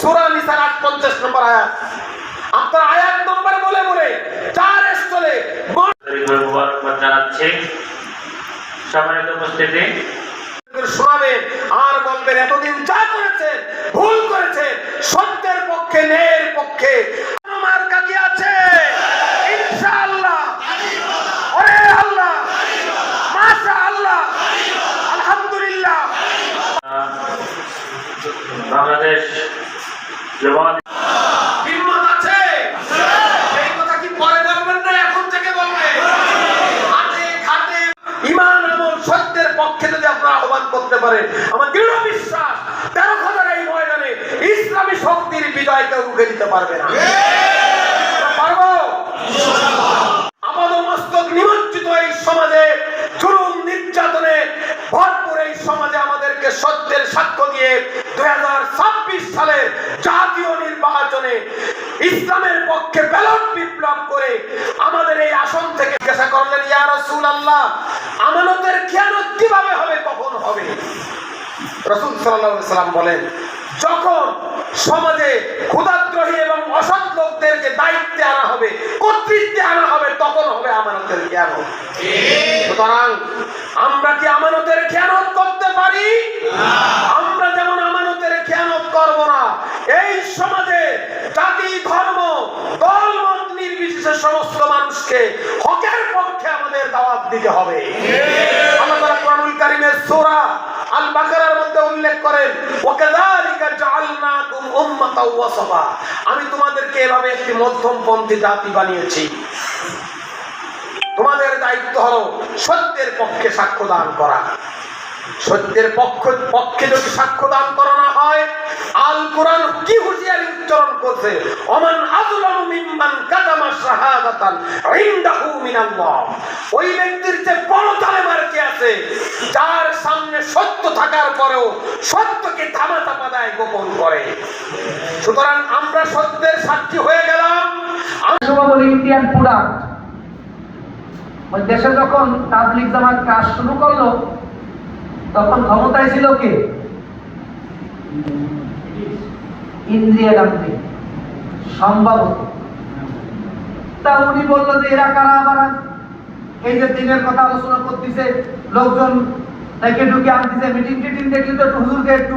সুরা নিসার আট পঞ্চাশ নম্বর আয়াত। আপনার আয়াত নম্বর বলে বলে চার স্থলে জানাচ্ছে। সম্মানিত উপস্থিতি। শোনাবেন আর বলবেন এতদিন যা করেছেন ভুল করেছেন সত্যের পক্ষে ন্যায়ের পক্ষে আমার কাছে আছে? ইনশাআল্লাহ। আল্লাহ। মাশা আল্লাহ আলহামদুলিল্লাহ। বাংলাদেশ জামাত হিম্মত আছে? এই কথা কি পরে বলবেন না, এখন থেকে বলবেন হাতে খাতে ইমান আমল সত্যের পক্ষে যদি আপনারা আহ্বান করতে পারেন আমার দৃঢ় বিশ্বাস, তেরো হাজার এই ময়দানে ইসলামী শক্তির বিজয়কে রুখে দিতে পারবে না। পারব? আমাদের মস্তক নিমজ্জিত এই সমাজে, জুলুম, নির্যাতনে ভরপুর এই সমাজে আমাদেরকে সত্যের সাক্ষ্য দিয়ে দুই জাতীয় নির্বাচনে ইসলামের পক্ষে ব্যালট বিপ্লব করে আমাদের এই আসন থেকে জিজ্ঞাসা করলেন, ইয়া রসুল আল্লাহ আমানতের খেয়ানত কীভাবে হবে, কখন হবে? রসুল সাল্লাল্লাহু সাল্লাম বলেন, যখন সমাজে ক্ষুদাদ্রোহী এবং অসৎ লোকদেরকে দায়িত্বে আনা হবে, কর্তৃত্বে আনা হবে, তখন হবে আমানতের জ্ঞান সুতরাং আমরা কি আমানতের খেয়ানত করতে পারি? আমরা যেমন আমানতের খেয়ানত করব না, এই সমাজে মানুষকে হকের পক্ষে আমাদের দাওয়াত দিতে হবে। আল্লাহ কোরআনুল কারীমের সূরা আল বাকারার মধ্যে উল্লেখ করেন, ওয়াকাযালিকা জাআলনাকুম উম্মাতাও ওয়াসাবা আমি তোমাদেরকে এভাবে একটি মধ্যমপন্থী জাতি বানিয়েছি। তোমাদের দায়িত্ব হলো সত্যের পক্ষে সাক্ষ্য দান করা। সত্যের পক্ষ পক্ষে যদি সাক্ষ্য দান করা না হয়, আল কোরআন কি হুঁশিয়ারি উচ্চারণ করছে? অমান আযলামু মিম্মান কাদামা শাহাদাতান ইনদাহু মিনাল্লাহ। ওই ব্যক্তির যে বড় জালেমার কি আছে, যার সামনে সত্য থাকার পরেও সত্যকে থামা চাপা দেয়, গোপন করে। সুতরাং আমরা সত্যের সাক্ষী হয়ে গেলাম। ইন্ডিয়ান ওই দেশে যখন তাবলিক জামাত কাজ শুরু করল তখন ক্ষমতায় ছিল কে? ইন্দ্রিয়া গান্ধী। তা উনি বলল যে, এরা কারা আবার? এই যে দিনের কথা আলোচনা করতেছে, লোকজন তাকে ঢুকে আনতেছে মিটিং টিটিং দেখলে তো হুজুরকে একটু